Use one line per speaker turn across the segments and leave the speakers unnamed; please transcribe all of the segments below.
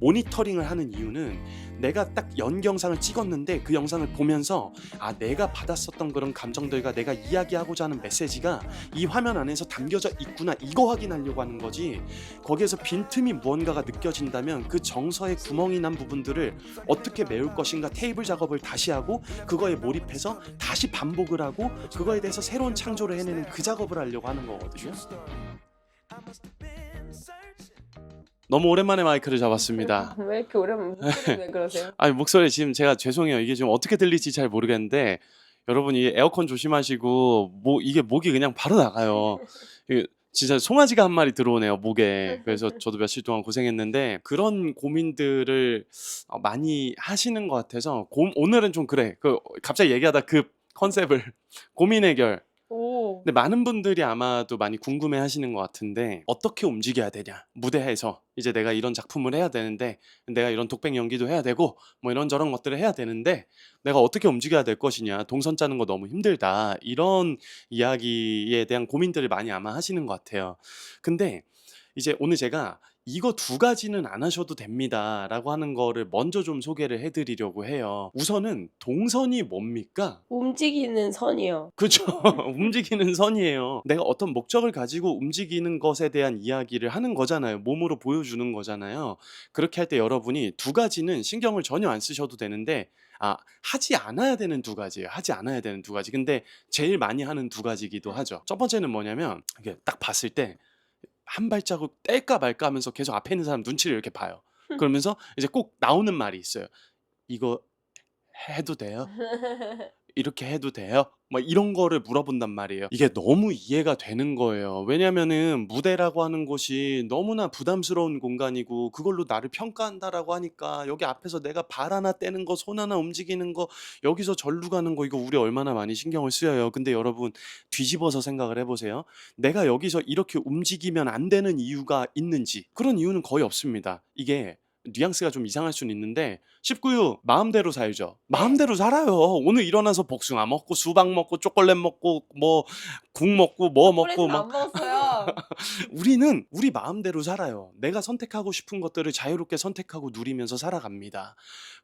모니터링을 하는 이유는 내가 딱 연경상을 찍었는데 그 영상을 보면서 아 내가 받았었던 그런 감정들과 내가 이야기하고자 하는 메시지가 이 화면 안에서 담겨져 있구나 이거 확인하려고 하는 거지 거기에서 빈틈이 무언가가 느껴진다면 그 정서에 구멍이 난 부분들을 어떻게 메울 것인가 테이블 작업을 다시 하고 그거에 몰입해서 다시 반복을 하고 그거에 대해서 새로운 창조를 해내는 그 작업을 하려고 하는 거거든요. 너무 오랜만에 마이크를 잡았습니다.
왜 이렇게 오랜만에 목소리 왜 그러세요?
아니 목소리 지금 제가 죄송해요. 이게 좀 어떻게 들릴지 잘 모르겠는데 여러분 이 에어컨 조심하시고 뭐 이게 목이 그냥 바로 나가요. 이게 진짜 송아지가 한 마리 들어오네요 목에. 그래서 저도 며칠 동안 고생했는데 그런 고민들을 어, 많이 하시는 것 같아서 고- 오늘은 좀 그래. 그 갑자기 얘기하다 그 컨셉을 고민 해결
오.
근데 많은 분들이 아마도 많이 궁금해 하시는 것 같은데 어떻게 움직여야 되냐? 무대에서 이제 내가 이런 작품을 해야 되는데 내가 이런 독백 연기도 해야 되고 뭐 이런저런 것들을 해야 되는데 내가 어떻게 움직여야 될 것이냐? 동선 짜는 거 너무 힘들다. 이런 이야기에 대한 고민들을 많이 아마 하시는 것 같아요. 근데 이제 오늘 제가 이거 두 가지는 안 하셔도 됩니다 라고 하는 거를 먼저 좀 소개를 해드리려고 해요 우선은 동선이 뭡니까?
움직이는 선이요.
그죠. 움직이는 선이에요. 내가 어떤 목적을 가지고 움직이는 것에 대한 이야기를 하는 거잖아요. 몸으로 보여주는 거잖아요. 그렇게 할 때 여러분이 두 가지는 신경을 전혀 안 쓰셔도 되는데, 아, 하지 않아야 되는 두 가지예요. 하지 않아야 되는 두 가지. 근데 제일 많이 하는 두 가지기도 하죠. 첫 번째는 뭐냐면, 이게 딱 봤을 때, 한 발자국 뗄까 말까 하면서 계속 앞에 있는 사람 눈치를 이렇게 봐요. 그러면서 이제 꼭 나오는 말이 있어요. 이거 해도 돼요? 이렇게 해도 돼요? 막 이런 거를 물어본단 말이에요. 이게 너무 이해가 되는 거예요. 왜냐면은 무대라고 하는 곳이 너무나 부담스러운 공간이고 그걸로 나를 평가한다라고 하니까 여기 앞에서 내가 발 하나 떼는 거, 손 하나 움직이는 거, 여기서 절루 가는 거 이거 우리 얼마나 많이 신경을 쓰여요. 근데 여러분 뒤집어서 생각을 해보세요. 내가 여기서 이렇게 움직이면 안 되는 이유가 있는지 그런 이유는 거의 없습니다. 이게 뉘앙스가 좀 이상할 수는 있는데 19유 마음대로 살죠. 마음대로 살아요. 오늘 일어나서 복숭아 먹고 수박 먹고 초콜릿 먹고 뭐 국 먹고 뭐 먹고 막
안 먹었어요.
우리는 우리 마음대로 살아요. 내가 선택하고 싶은 것들을 자유롭게 선택하고 누리면서 살아갑니다.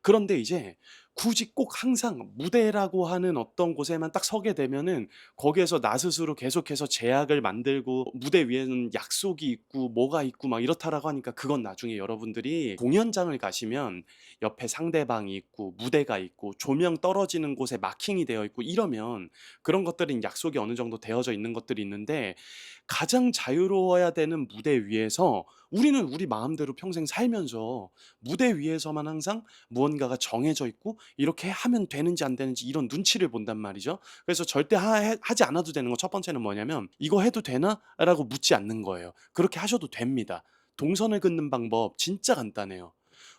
그런데 이제 굳이 꼭 항상 무대라고 하는 어떤 곳에만 딱 서게 되면은 거기에서 나 스스로 계속해서 제약을 만들고 무대 위에는 약속이 있고 뭐가 있고 막 이렇다라고 하니까 그건 나중에 여러분들이 공연장을 가시면 옆에 상대방이 있고 무대가 있고 조명 떨어지는 곳에 마킹이 되어 있고 이러면 그런 것들은 약속이 어느 정도 되어져 있는 것들이 있는데 가장 자유로워야 되는 무대 위에서 우리는 우리 마음대로 평생 살면서 무대 위에서만 항상 무언가가 정해져 있고 이렇게 하면 되는지 안 되는지 이런 눈치를 본단 말이죠. 그래서 절대 하, 해- 하지 않아도 되는 거 첫 번째는 뭐냐면 이거 해도 되나? 라고 묻지 않는 거예요. 그렇게 하셔도 됩니다. 동선을 긋는 방법 진짜 간단해요.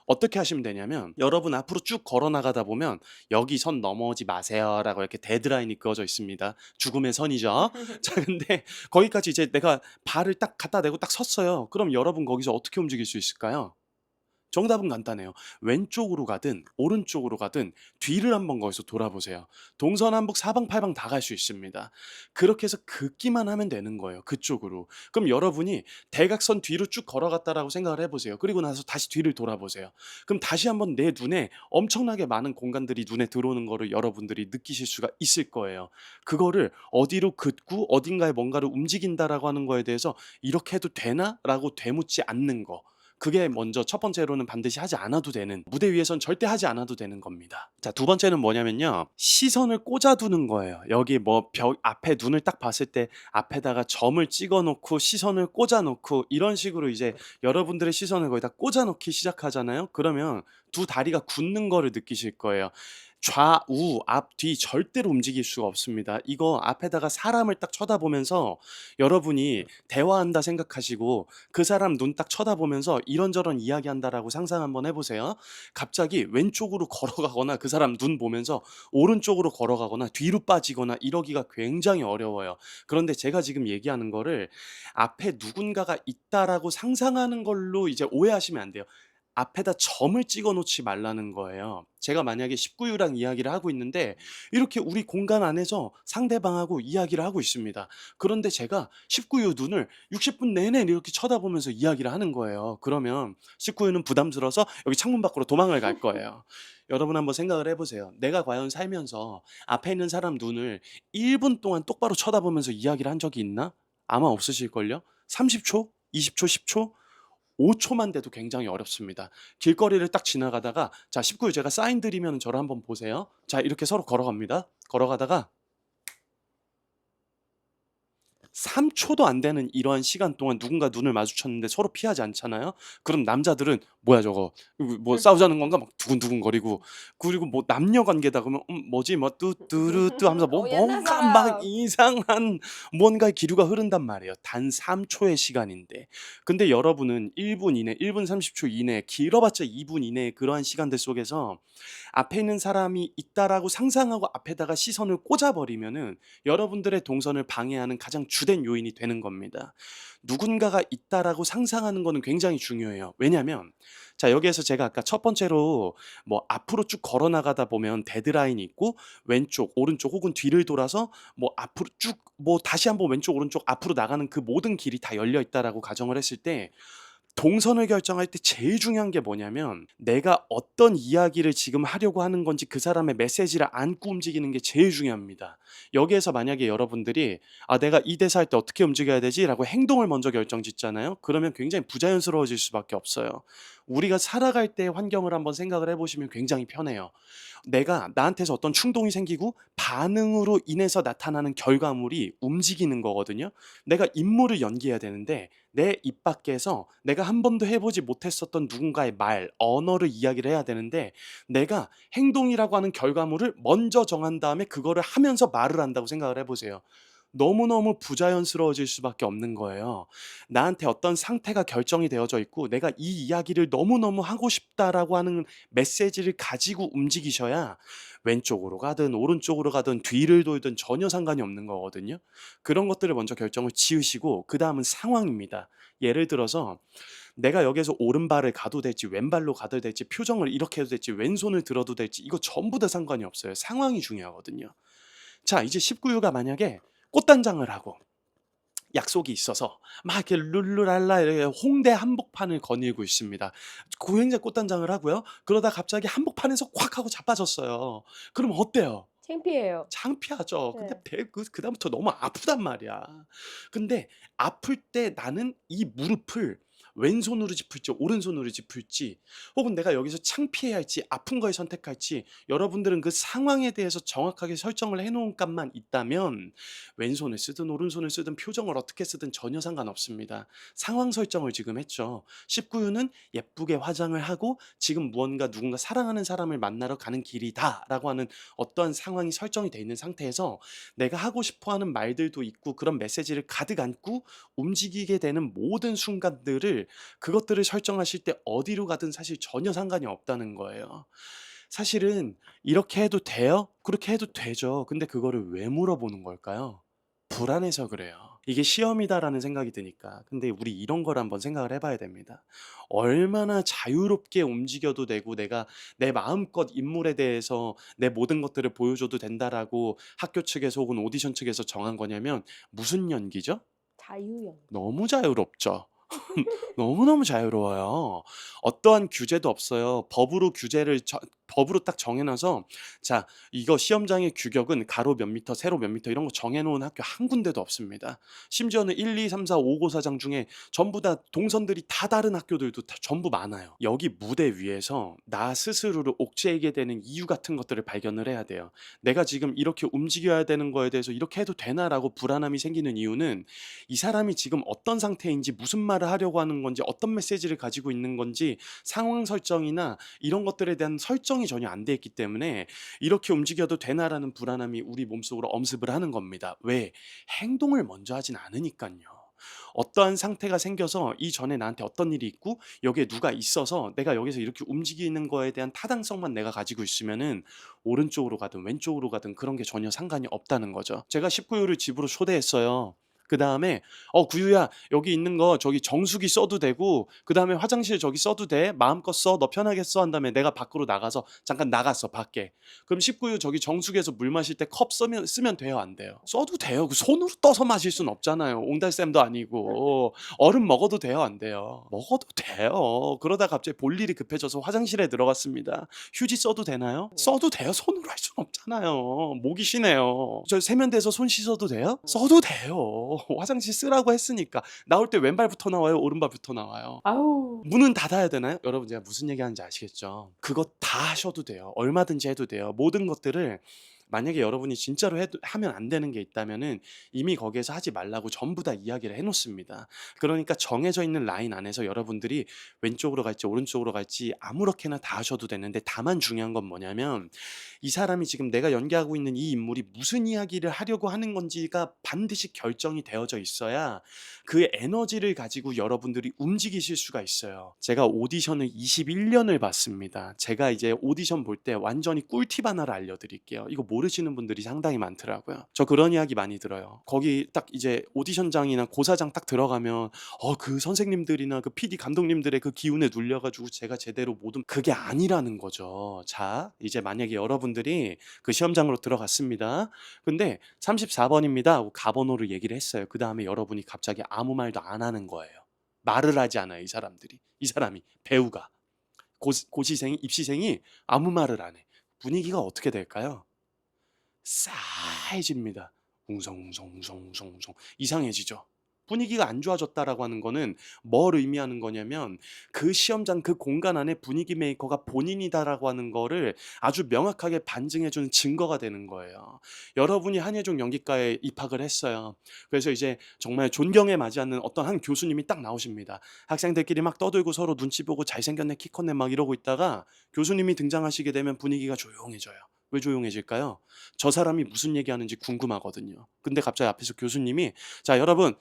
어떻게 하시면 되냐면 여러분 앞으로 쭉 걸어 나가다 보면 여기 선 넘어오지 마세요라고 이렇게 데드라인이 그어져 있습니다. 죽음의 선이죠. 자, 근데 거기까지 이제 내가 발을 딱 갖다 대고 딱 섰어요. 그럼 여러분 거기서 어떻게 움직일 수 있을까요? 정답은 간단해요. 왼쪽으로 가든 오른쪽으로 가든 뒤를 한번 거기서 돌아보세요. 동서남북 사방팔방 다 갈 수 있습니다. 그렇게 해서 긋기만 하면 되는 거예요. 그쪽으로. 그럼 여러분이 대각선 뒤로 쭉 걸어갔다라고 생각을 해보세요. 그리고 나서 다시 뒤를 돌아보세요. 그럼 다시 한번 내 눈에 엄청나게 많은 공간들이 눈에 들어오는 거를 여러분들이 느끼실 수가 있을 거예요. 그거를 어디로 긋고 어딘가에 뭔가를 움직인다라고 하는 거에 대해서 이렇게 해도 되나? 라고 되묻지 않는 거. 그게 먼저 첫 번째로는 반드시 하지 않아도 되는 무대 위에선 절대 하지 않아도 되는 겁니다. 자, 두 번째는 뭐냐면요. 시선을 꽂아두는 거예요. 여기 뭐 벽 앞에 눈을 딱 봤을 때 앞에다가 점을 찍어 놓고 시선을 꽂아 놓고 이런 식으로 이제 여러분들의 시선을 거기다 꽂아 놓기 시작하잖아요. 그러면 두 다리가 굳는 거를 느끼실 거예요. 좌우 앞 뒤 절대로 움직일 수가 없습니다. 이거 앞에다가 사람을 딱 쳐다보면서 여러분이 대화한다 생각하시고 그 사람 눈 딱 쳐다보면서 이런저런 이야기한다라고 상상 한번 해보세요. 갑자기 왼쪽으로 걸어가거나 그 사람 눈 보면서 오른쪽으로 걸어가거나 뒤로 빠지거나 이러기가 굉장히 어려워요. 그런데 제가 지금 얘기하는 거를 앞에 누군가가 있다라고 상상하는 걸로 이제 오해하시면 안 돼요. 앞에다 점을 찍어 놓지 말라는 거예요. 제가 만약에 19유랑 이야기를 하고 있는데 이렇게 우리 공간 안에서 상대방하고 이야기를 하고 있습니다. 그런데 제가 19유 눈을 60분 내내 이렇게 쳐다보면서 이야기를 하는 거예요. 그러면 19유는 부담스러워서 여기 창문 밖으로 도망을 갈 거예요. 여러분 한번 생각을 해보세요. 내가 과연 살면서 앞에 있는 사람 눈을 1분 동안 똑바로 쳐다보면서 이야기를 한 적이 있나? 아마 없으실걸요? 30초? 20초? 10초? 5초만 돼도 굉장히 어렵습니다. 길거리를 딱 지나가다가 자 19유 제가 사인 드리면 저를 한번 보세요. 자 이렇게 서로 걸어갑니다. 걸어가다가 3초도 안 되는 이러한 시간 동안 누군가 눈을 마주쳤는데 서로 피하지 않잖아요. 그럼 남자들은 뭐야 저거 뭐 싸우자는 건가 막 두근두근거리고 그리고 뭐 남녀 관계다 그러면 음, 뭐지 뭐 뚜뚜루뚜 하면서 뭐
어, 옛날
뭔가
사람.
막 이상한 뭔가의 기류가 흐른단 말이에요. 단 3초의 시간인데 근데 여러분은 1분 이내, 1분 30초 이내, 길어봤자 2분 이내의 그러한 시간들 속에서 앞에 있는 사람이 있다라고 상상하고 앞에다가 시선을 꽂아버리면은 여러분들의 동선을 방해하는 가장 주된 요인이 되는 겁니다. 누군가가 있다라고 상상하는 거는 굉장히 중요해요. 왜냐하면 자 여기에서 제가 아까 첫 번째로 뭐 앞으로 쭉 걸어 나가다 보면 데드라인이 있고 왼쪽, 오른쪽 혹은 뒤를 돌아서 뭐 앞으로 쭉 뭐 다시 한번 왼쪽, 오른쪽 앞으로 나가는 그 모든 길이 다 열려 있다라고 가정을 했을 때 동선을 결정할 때 제일 중요한 게 뭐냐면 내가 어떤 이야기를 지금 하려고 하는 건지 그 사람의 메시지를 안고 움직이는 게 제일 중요합니다. 여기에서 만약에 여러분들이 아 내가 이 대사 할 때 어떻게 움직여야 되지라고 행동을 먼저 결정 짓잖아요. 그러면 굉장히 부자연스러워질 수밖에 없어요. 우리가 살아갈 때 환경을 한번 생각을 해보시면 굉장히 편해요. 내가 나한테서 어떤 충동이 생기고 반응으로 인해서 나타나는 결과물이 움직이는 거거든요. 내가 임무를 연기해야 되는데 내 입 밖에서 내가 한 번도 해보지 못했었던 누군가의 말, 언어를 이야기를 해야 되는데 내가 행동이라고 하는 결과물을 먼저 정한 다음에 그거를 하면서 말을 한다고 생각을 해보세요. 너무너무 부자연스러워질 수밖에 없는 거예요. 나한테 어떤 상태가 결정이 되어져 있고 내가 이 이야기를 너무너무 하고 싶다라고 하는 메시지를 가지고 움직이셔야 왼쪽으로 가든 오른쪽으로 가든 뒤를 돌든 전혀 상관이 없는 거거든요. 그런 것들을 먼저 결정을 지으시고 그 다음은 상황입니다. 예를 들어서 내가 여기서 오른발을 가도 될지 왼발로 가도 될지 표정을 이렇게 해도 될지 왼손을 들어도 될지 이거 전부 다 상관이 없어요. 상황이 중요하거든요. 자 이제 19유가 만약에 꽃단장을 하고 약속이 있어서 막 이렇게 룰루랄라 이렇게 홍대 한복판을 거닐고 있습니다. 고행자 꽃단장을 하고요. 그러다 갑자기 한복판에서 콱 하고 자빠졌어요. 그럼 어때요?
창피해요.
창피하죠. 근데
네.
배, 그, 그다음부터 너무 아프단 말이야. 근데 아플 때 나는 이 무릎을 왼손으로 짚을지 오른손으로 짚을지 혹은 내가 여기서 창피해야 할지 아픈 걸 선택할지 여러분들은 그 상황에 대해서 정확하게 설정을 해놓은 값만 있다면 왼손을 쓰든 오른손을 쓰든 표정을 어떻게 쓰든 전혀 상관없습니다. 상황 설정을 지금 했죠. 19유는 예쁘게 화장을 하고 지금 무언가 누군가 사랑하는 사람을 만나러 가는 길이다 라고 하는 어떠한 상황이 설정이 돼 있는 상태에서 내가 하고 싶어 하는 말들도 있고 그런 메시지를 가득 안고 움직이게 되는 모든 순간들을 그것들을 설정하실 때 어디로 가든 사실 전혀 상관이 없다는 거예요. 사실은 이렇게 해도 돼요? 그렇게 해도 되죠. 근데 그거를 왜 물어보는 걸까요? 불안해서 그래요. 이게 시험이다라는 생각이 드니까. 근데 우리 이런 걸 한번 생각을 해봐야 됩니다. 얼마나 자유롭게 움직여도 되고 내가 내 마음껏 인물에 대해서 내 모든 것들을 보여줘도 된다라고 학교 측에서 혹은 오디션 측에서 정한 거냐면 무슨 연기죠?
자유형.
너무 자유롭죠. 너무너무 자유로워요. 어떠한 규제도 없어요. 법으로 규제를 저- 법으로 딱 정해놔서 자 이거 시험장의 규격은 가로 몇 미터, 세로 몇 미터 이런 거 정해놓은 학교 한 군데도 없습니다. 심지어는 1, 2, 3, 4, 5 고사장 중에 전부 다 동선들이 다 다른 학교들도 다 전부 많아요. 여기 무대 위에서 나 스스로를 옥죄이게 되는 이유 같은 것들을 발견을 해야 돼요. 내가 지금 이렇게 움직여야 되는 거에 대해서 이렇게 해도 되나라고 불안함이 생기는 이유는 이 사람이 지금 어떤 상태인지 무슨 말을 하려고 하는 건지 어떤 메시지를 가지고 있는 건지 상황 설정이나 이런 것들에 대한 설정이 전혀 안 돼 있기 때문에 이렇게 움직여도 되나라는 불안함이 우리 몸속으로 엄습을 하는 겁니다. 왜? 행동을 먼저 하진 않으니까요. 어떠한 상태가 생겨서 이전에 나한테 어떤 일이 있고 여기에 누가 있어서 내가 여기서 이렇게 움직이는 거에 대한 타당성만 내가 가지고 있으면은 오른쪽으로 가든 왼쪽으로 가든 그런 게 전혀 상관이 없다는 거죠. 제가 19유를 집으로 초대했어요. 그 다음에 어 구유야 여기 있는 거 저기 정수기 써도 되고 그 다음에 화장실 저기 써도 돼. 마음껏 써. 너 편하게 써 한 다음에 내가 밖으로 나가서 잠깐 나갔어 밖에. 그럼 19유 저기 정수기에서 물 마실 때 컵 쓰면 쓰면 돼요 안 돼요? 써도 돼요. 그 손으로 떠서 마실 순 없잖아요. 옹달샘도 아니고. 얼음 먹어도 돼요 안 돼요? 먹어도 돼요. 그러다 갑자기 볼 일이 급해져서 화장실에 들어갔습니다. 휴지 써도 되나요? 써도 돼요. 손으로 할 순 없잖아요. 목이 쉬네요. 저 세면대에서 손 씻어도 돼요? 써도 돼요 화장실 쓰라고 했으니까 나올 때 왼발부터 나와요 오른발부터 나와요
아우.
문은 닫아야 되나요? 여러분 제가 무슨 얘기하는지 아시겠죠? 그거 다 하셔도 돼요. 얼마든지 해도 돼요. 모든 것들을 만약에 여러분이 진짜로 해도, 하면 안 되는 게 있다면은 이미 거기에서 하지 말라고 전부 다 이야기를 해놓습니다. 그러니까 정해져 있는 라인 안에서 여러분들이 왼쪽으로 갈지 오른쪽으로 갈지 아무렇게나 다 하셔도 되는데 다만 중요한 건 뭐냐면 이 사람이 지금 내가 연기하고 있는 이 인물이 무슨 이야기를 하려고 하는 건지가 반드시 결정이 되어져 있어야 그 에너지를 가지고 여러분들이 움직이실 수가 있어요. 제가 오디션을 21년을 봤습니다. 제가 이제 오디션 볼 때 완전히 꿀팁 하나를 알려드릴게요. 이거 모르시는 분들이 상당히 많더라고요. 저 그런 이야기 많이 들어요. 거기 딱 이제 오디션장이나 고사장 딱 들어가면 어 그 선생님들이나 그 PD 감독님들의 그 기운에 눌려가지고 제가 제대로 모든 그게 아니라는 거죠. 자 이제 만약에 여러분들이 그 시험장으로 들어갔습니다. 근데 34번입니다 하고 가번호를 얘기를 했어요. 그 다음에 여러분이 갑자기 아무 말도 안 하는 거예요. 말을 하지 않아요. 이 사람들이. 이 사람이 배우가 고, 고시생이 입시생이 아무 말을 안 해. 분위기가 어떻게 될까요? 싸해집니다. 웅성웅성웅성웅성 이상해지죠. 분위기가 안 좋아졌다라고 하는 거는 뭘 의미하는 거냐면 그 시험장 그 공간 안에 분위기 메이커가 본인이다라고 하는 거를 아주 명확하게 반증해 주는 증거가 되는 거예요. 여러분이 한예종 연기과에 입학을 했어요. 그래서 이제 정말 존경에 맞지 않는 어떤 한 교수님이 딱 나오십니다. 학생들끼리 막 떠들고 서로 눈치 보고 잘생겼네 키 컸네 막 이러고 있다가 교수님이 등장하시게 되면 분위기가 조용해져요. 왜 조용해질까요? 저 사람이 무슨 얘기하는지 궁금하거든요. 근데 갑자기 앞에서 교수님이 자 여러분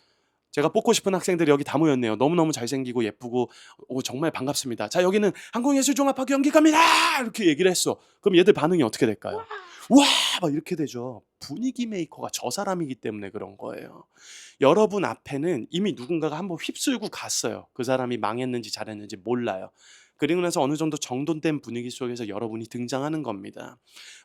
제가 뽑고 싶은 학생들이 여기 다 모였네요. 너무너무 잘생기고 예쁘고 오, 정말 반갑습니다. 자 여기는 한국예술종합학교 연기과입니다. 이렇게 얘기를 했어. 그럼 얘들 반응이 어떻게 될까요? 와! 막 이렇게 되죠. 분위기 메이커가 저 사람이기 때문에 그런 거예요. 여러분 앞에는 이미 누군가가 한번 휩쓸고 갔어요. 그 사람이 망했는지 잘했는지 몰라요. 그리고 나서 어느 정도 정돈된 분위기 속에서 여러분이 등장하는 겁니다.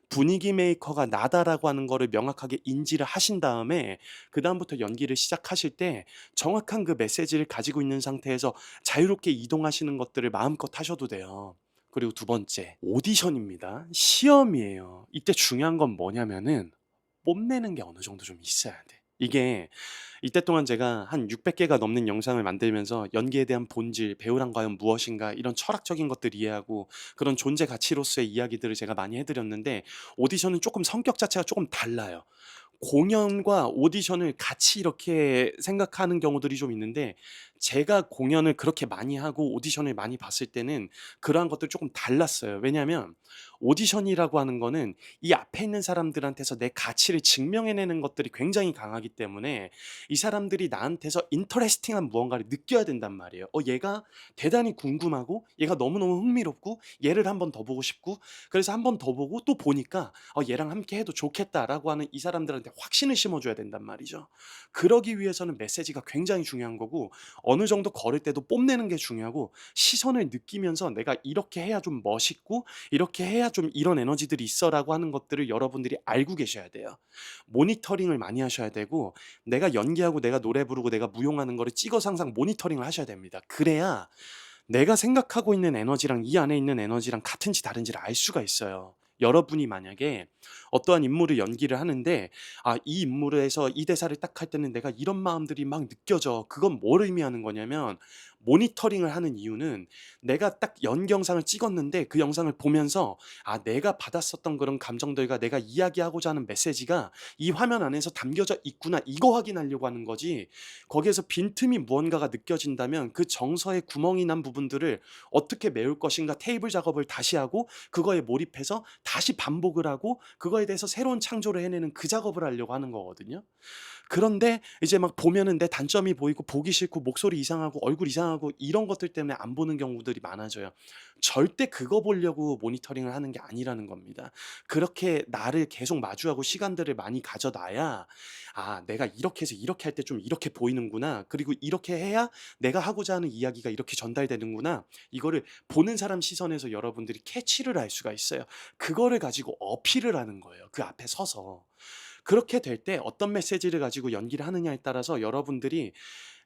분위기 메이커가 나다라고 하는 거를 명확하게 인지를 하신 다음에 그 다음부터 연기를 시작하실 때 정확한 그 메시지를 가지고 있는 상태에서 자유롭게 이동하시는 것들을 마음껏 하셔도 돼요. 그리고 두 번째 오디션입니다. 시험이에요. 이때 중요한 건 뭐냐면은 뽐내는 게 어느 정도 좀 있어야 돼. 이게 이때 동안 제가 한 600개가 넘는 영상을 만들면서 연기에 대한 본질, 배우란 과연 무엇인가 이런 철학적인 것들 이해하고 그런 존재 가치로서의 이야기들을 제가 많이 해드렸는데 오디션은 조금 성격 자체가 조금 달라요. 공연과 오디션을 같이 이렇게 생각하는 경우들이 좀 있는데 제가 공연을 그렇게 많이 하고 오디션을 많이 봤을 때는 그러한 것들 조금 달랐어요. 왜냐하면 오디션이라고 하는 거는 이 앞에 있는 사람들한테서 내 가치를 증명해내는 것들이 굉장히 강하기 때문에 이 사람들이 나한테서 인터레스팅한 무언가를 느껴야 된단 말이에요. 어, 얘가 대단히 궁금하고 얘가 너무너무 흥미롭고 얘를 한 번 더 보고 싶고 그래서 한 번 더 보고 또 보니까 어, 얘랑 함께 해도 좋겠다라고 하는 이 사람들한테 확신을 심어줘야 된단 말이죠. 그러기 위해서는 메시지가 굉장히 중요한 거고 어느 정도 걸을 때도 뽐내는 게 중요하고 시선을 느끼면서 내가 이렇게 해야 좀 멋있고 이렇게 해야 좀 이런 에너지들이 있어라고 하는 것들을 여러분들이 알고 계셔야 돼요. 모니터링을 많이 하셔야 되고 내가 연기하고 내가 노래 부르고 내가 무용하는 거를 찍어서 항상 모니터링을 하셔야 됩니다. 그래야 내가 생각하고 있는 에너지랑 이 안에 있는 에너지랑 같은지 다른지를 알 수가 있어요. 여러분이 만약에 어떠한 인물을 연기를 하는데 아, 이 인물에서 이 대사를 딱 할 때는 내가 이런 마음들이 막 느껴져. 그건 뭘 의미하는 거냐면 모니터링을 하는 이유는 내가 딱 연경상을 찍었는데 그 영상을 보면서 아, 내가 받았었던 그런 감정들과 내가 이야기하고자 하는 메시지가 이 화면 안에서 담겨져 있구나. 이거 확인하려고 하는 거지. 거기에서 빈틈이 무언가가 느껴진다면 그 정서에 구멍이 난 부분들을 어떻게 메울 것인가 테이블 작업을 다시 하고 그거에 몰입해서 다시 반복을 하고 그거에 대해서 새로운 창조를 해내는 그 작업을 하려고 하는 거거든요. 그런데 이제 막 보면은 내 단점이 보이고 보기 싫고 목소리 이상하고 얼굴 이상하고 긴장하고 이런 것들 때문에 안 보는 경우들이 많아져요. 절대 그거 보려고 모니터링을 하는 게 아니라는 겁니다. 그렇게 나를 계속 마주하고 시간들을 많이 가져놔야 아, 내가 이렇게 해서 이렇게 할 때 좀 이렇게 보이는구나. 그리고 이렇게 해야 내가 하고자 하는 이야기가 이렇게 전달되는구나. 이거를 보는 사람 시선에서 여러분들이 캐치를 할 수가 있어요. 그거를 가지고 어필을 하는 거예요. 그 앞에 서서. 그렇게 될 때 어떤 메시지를 가지고 연기를 하느냐에 따라서 여러분들이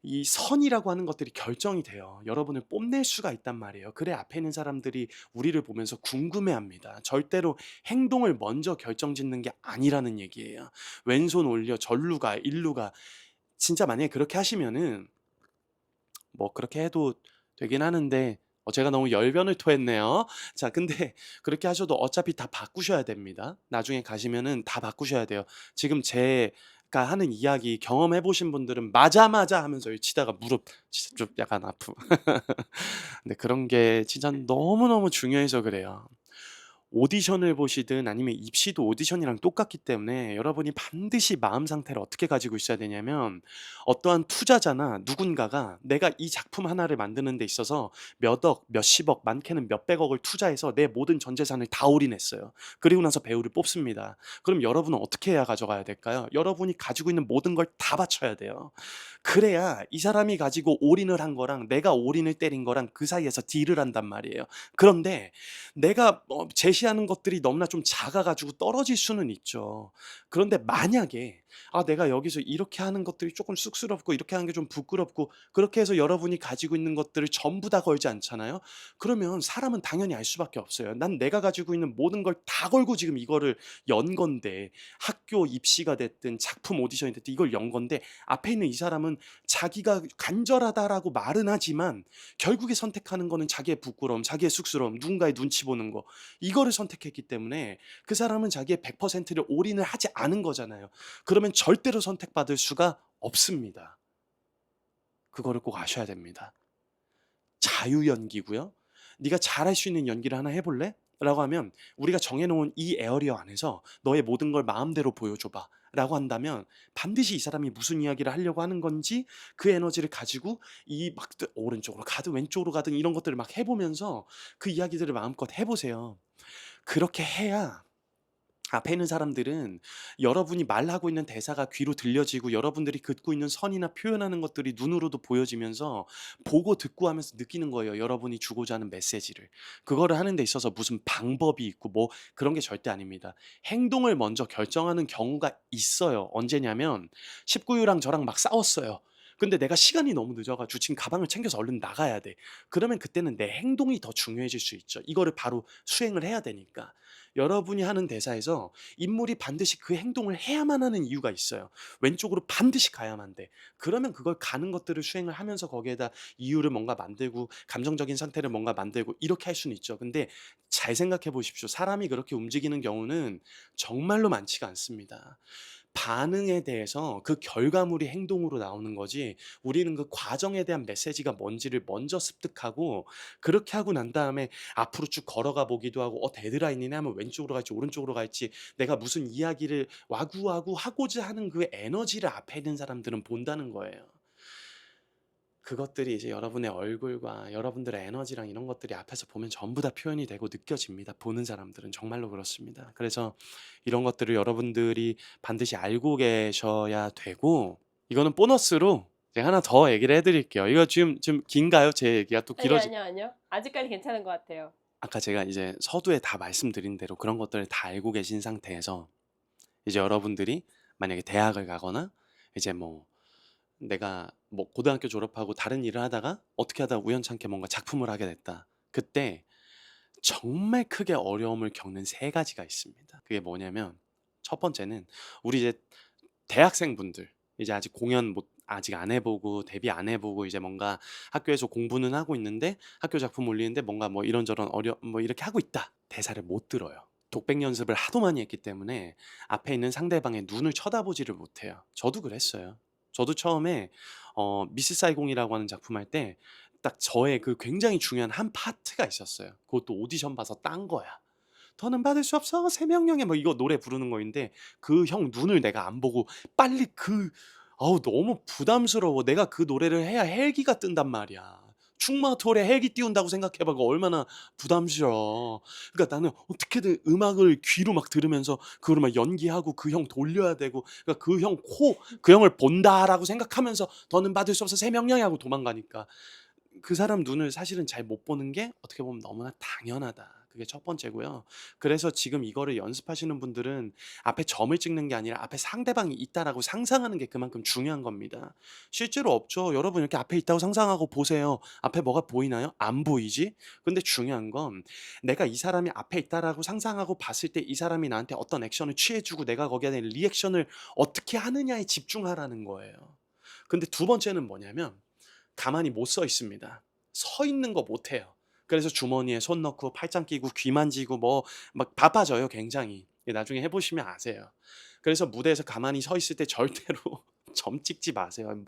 이 선이라고 하는 것들이 결정이 돼요. 여러분을 뽐낼 수가 있단 말이에요. 그래 앞에 있는 사람들이 우리를 보면서 궁금해합니다. 절대로 행동을 먼저 결정짓는 게 아니라는 얘기예요. 왼손 올려 절루 가 일루 가 진짜 만약에 그렇게 하시면은 뭐 그렇게 해도 되긴 하는데 어, 제가 너무 열변을 토했네요. 자, 근데 그렇게 하셔도 어차피 다 바꾸셔야 됩니다. 나중에 가시면은 다 바꾸셔야 돼요. 지금 제 가 하는 이야기 경험해 보신 분들은 맞아 맞아 하면서 치다가 무릎 진짜 좀 약간 아프. 근데 그런 게 진짜 너무 너무 중요해서 그래요. 오디션을 보시든 아니면 입시도 오디션이랑 똑같기 때문에 여러분이 반드시 마음 상태를 어떻게 가지고 있어야 되냐면 어떠한 투자자나 누군가가 내가 이 작품 하나를 만드는 데 있어서 몇 억, 몇십억, 많게는 몇백억을 투자해서 내 모든 전 재산을 다 올인했어요. 그리고 나서 배우를 뽑습니다. 그럼 여러분은 어떻게 해야 가져가야 될까요? 여러분이 가지고 있는 모든 걸 다 바쳐야 돼요. 그래야 이 사람이 가지고 올인을 한 거랑 내가 올인을 때린 거랑 그 사이에서 딜을 한단 말이에요. 그런데 내가 어, 제시하는 것들이 너무나 좀 작아가지고 떨어질 수는 있죠. 그런데 만약에 아 내가 여기서 이렇게 하는 것들이 조금 쑥스럽고 이렇게 하는 게 좀 부끄럽고 그렇게 해서 여러분이 가지고 있는 것들을 전부 다 걸지 않잖아요. 그러면 사람은 당연히 알 수밖에 없어요. 난 내가 가지고 있는 모든 걸 다 걸고 지금 이거를 연 건데 학교 입시가 됐든 작품 오디션이 됐든 이걸 연 건데 앞에 있는 이 사람은 자기가 간절하다라고 말은 하지만 결국에 선택하는 거는 자기의 부끄러움, 자기의 쑥스러움, 누군가의 눈치 보는 거 이거를 선택했기 때문에 그 사람은 자기의 100%를 올인을 하지 않은 거잖아요. 그러면 절대로 선택받을 수가 없습니다. 그거를 꼭 아셔야 됩니다. 자유 연기고요. 네가 잘할 수 있는 연기를 하나 해볼래? 라고 하면 우리가 정해놓은 이 에어리어 안에서 너의 모든 걸 마음대로 보여줘봐 라고 한다면 반드시 이 사람이 무슨 이야기를 하려고 하는 건지 그 에너지를 가지고 이 막 오른쪽으로 가든 왼쪽으로 가든 이런 것들을 막 해보면서 그 이야기들을 마음껏 해보세요. 그렇게 해야 앞에 있는 사람들은 여러분이 말하고 있는 대사가 귀로 들려지고 여러분들이 긋고 있는 선이나 표현하는 것들이 눈으로도 보여지면서 보고 듣고 하면서 느끼는 거예요. 여러분이 주고자 하는 메시지를. 그거를 하는 데 있어서 무슨 방법이 있고 뭐 그런 게 절대 아닙니다. 행동을 먼저 결정하는 경우가 있어요. 언제냐면 19유랑 저랑 막 싸웠어요. 근데 내가 시간이 너무 늦어가지고 지금 가방을 챙겨서 얼른 나가야 돼. 그러면 그때는 내 행동이 더 중요해질 수 있죠. 이거를 바로 수행을 해야 되니까. 여러분이 하는 대사에서 인물이 반드시 그 행동을 해야만 하는 이유가 있어요. 왼쪽으로 반드시 가야만 돼. 그러면 그걸 가는 것들을 수행을 하면서 거기에다 이유를 뭔가 만들고 감정적인 상태를 뭔가 만들고 이렇게 할 수는 있죠. 근데 잘 생각해 보십시오. 사람이 그렇게 움직이는 경우는 정말로 많지가 않습니다. 반응에 대해서 그 결과물이 행동으로 나오는 거지 우리는 그 과정에 대한 메시지가 뭔지를 먼저 습득하고 그렇게 하고 난 다음에 앞으로 쭉 걸어가 보기도 하고 어 데드라인이네 하면 왼쪽으로 갈지 오른쪽으로 갈지 내가 무슨 이야기를 와구와구 하고자 하는 그 에너지를 앞에 있는 사람들은 본다는 거예요. 그것들이 이제 여러분의 얼굴과 여러분들의 에너지랑 이런 것들이 앞에서 보면 전부 다 표현이 되고 느껴집니다. 보는 사람들은 정말로 그렇습니다. 그래서 이런 것들을 여러분들이 반드시 알고 계셔야 되고 이거는 보너스로 제가 하나 더 얘기를 해드릴게요. 이거 지금 좀 긴가요? 제 얘기가 또
아니요,
길어지.
아니요, 아니요. 아직까지 괜찮은 것 같아요.
아까 제가 이제 서두에 다 말씀드린 대로 그런 것들을 다 알고 계신 상태에서 이제 여러분들이 만약에 대학을 가거나 이제 뭐 내가 뭐 고등학교 졸업하고 다른 일을 하다가 어떻게 하다 우연찮게 뭔가 작품을 하게 됐다. 그때 정말 크게 어려움을 겪는 세 가지가 있습니다. 그게 뭐냐면 첫 번째는 우리 이제 대학생분들 이제 아직 공연 못 아직 안 해보고 데뷔 안 해보고 이제 뭔가 학교에서 공부는 하고 있는데 학교 작품 올리는데 뭔가 뭐 이런저런 어려 뭐 이렇게 하고 있다 대사를 못 들어요. 독백 연습을 하도 많이 했기 때문에 앞에 있는 상대방의 눈을 쳐다보지를 못해요. 저도 그랬어요. 저도 처음에 어, 미스 사이공이라고 하는 작품 할 때 딱 저의 그 굉장히 중요한 한 파트가 있었어요. 그것도 오디션 봐서 딴 거야. 더는 받을 수 없어 세 명령에 뭐 이거 노래 부르는 거인데 그 형 눈을 내가 안 보고 빨리 그 어우 너무 부담스러워 내가 그 노래를 해야 헬기가 뜬단 말이야 충마톨에 헬기 띄운다고 생각해봐. 그 얼마나 부담스러워. 그러니까 나는 어떻게든 음악을 귀로 막 들으면서 그걸 막 연기하고 그 형 돌려야 되고 그러니까 그 형 코, 그 형을 본다라고 생각하면서 더는 받을 수 없어 세 명령이 하고 도망가니까 그 사람 눈을 사실은 잘 못 보는 게 어떻게 보면 너무나 당연하다. 그게 첫 번째고요. 그래서 지금 이거를 연습하시는 분들은 앞에 점을 찍는 게 아니라 앞에 상대방이 있다라고 상상하는 게 그만큼 중요한 겁니다. 실제로 없죠. 여러분 이렇게 앞에 있다고 상상하고 보세요. 앞에 뭐가 보이나요? 안 보이지? 근데 중요한 건 내가 이 사람이 앞에 있다라고 상상하고 봤을 때 이 사람이 나한테 어떤 액션을 취해주고 내가 거기에 대한 리액션을 어떻게 하느냐에 집중하라는 거예요. 근데 두 번째는 뭐냐면 가만히 못 서 있습니다. 서 있는 거 못해요. 그래서 주머니에 손 넣고 팔짱 끼고 귀 만지고 뭐 막 바빠져요 굉장히. 나중에 해보시면 아세요. 그래서 무대에서 가만히 서 있을 때 절대로 점 찍지 마세요.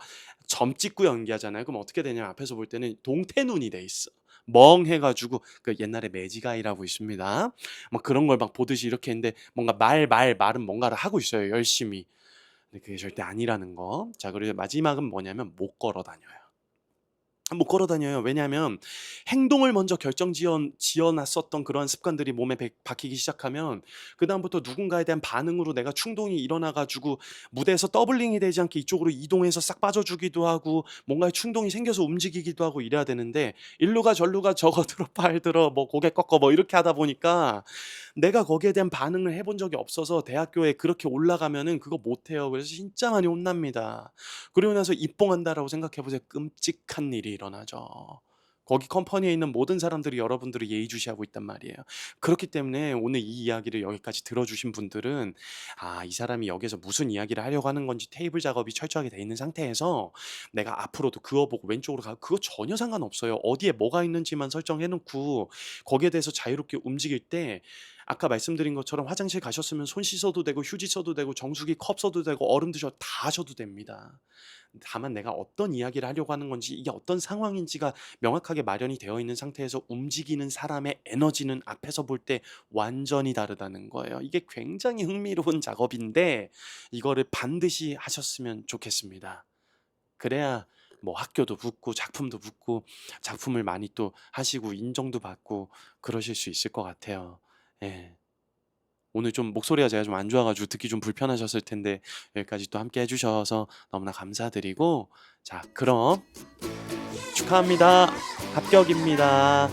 점 찍고 연기하잖아요. 그럼 어떻게 되냐면 앞에서 볼 때는 동태눈이 돼 있어. 멍해가지고 그 옛날에 매지가이라고 있습니다. 막 그런 걸 막 보듯이 이렇게 했는데 뭔가 말 말 말은 뭔가를 하고 있어요 열심히. 근데 그게 절대 아니라는 거. 자 그리고 마지막은 뭐냐면 못 걸어 다녀요. 못 걸어 다녀요. 왜냐하면 행동을 먼저 결정 지어 지어놨었던 그러한 습관들이 몸에 배- 박히기 시작하면 그 다음부터 누군가에 대한 반응으로 내가 충동이 일어나가지고 무대에서 더블링이 되지 않게 이쪽으로 이동해서 싹 빠져주기도 하고 뭔가의 충동이 생겨서 움직이기도 하고 이래야 되는데 일루가 절루가 저거 들어 팔 들어 뭐 고개 꺾어 뭐 이렇게 하다 보니까 내가 거기에 대한 반응을 해본 적이 없어서 대학교에 그렇게 올라가면은 그거 못해요. 그래서 진짜 많이 혼납니다. 그리고 나서 입봉한다라고 생각해보세요. 끔찍한 일이 일어나죠. 거기 컴퍼니에 있는 모든 사람들이 여러분들을 예의주시하고 있단 말이에요. 그렇기 때문에 오늘 이 이야기를 여기까지 들어주신 분들은 아, 이 사람이 여기서 무슨 이야기를 하려고 하는 건지 테이블 작업이 철저하게 돼 있는 상태에서 내가 앞으로도 그거 보고 왼쪽으로 가 그거 전혀 상관없어요. 어디에 뭐가 있는지만 설정해 놓고 거기에 대해서 자유롭게 움직일 때 아까 말씀드린 것처럼 화장실 가셨으면 손 씻어도 되고 휴지 써도 되고 정수기 컵 써도 되고 얼음 드셔 다 하셔도 됩니다. 다만 내가 어떤 이야기를 하려고 하는 건지 이게 어떤 상황인지가 명확하게 마련이 되어 있는 상태에서 움직이는 사람의 에너지는 앞에서 볼 때 완전히 다르다는 거예요. 이게 굉장히 흥미로운 작업인데 이거를 반드시 하셨으면 좋겠습니다. 그래야 뭐 학교도 붙고 작품도 붙고 작품을 많이 또 하시고 인정도 받고 그러실 수 있을 것 같아요. 예. 오늘 좀 목소리가 제가 좀 안 좋아가지고 듣기 좀 불편하셨을 텐데 여기까지 또 함께 해주셔서 너무나 감사드리고 자 그럼 축하합니다 합격입니다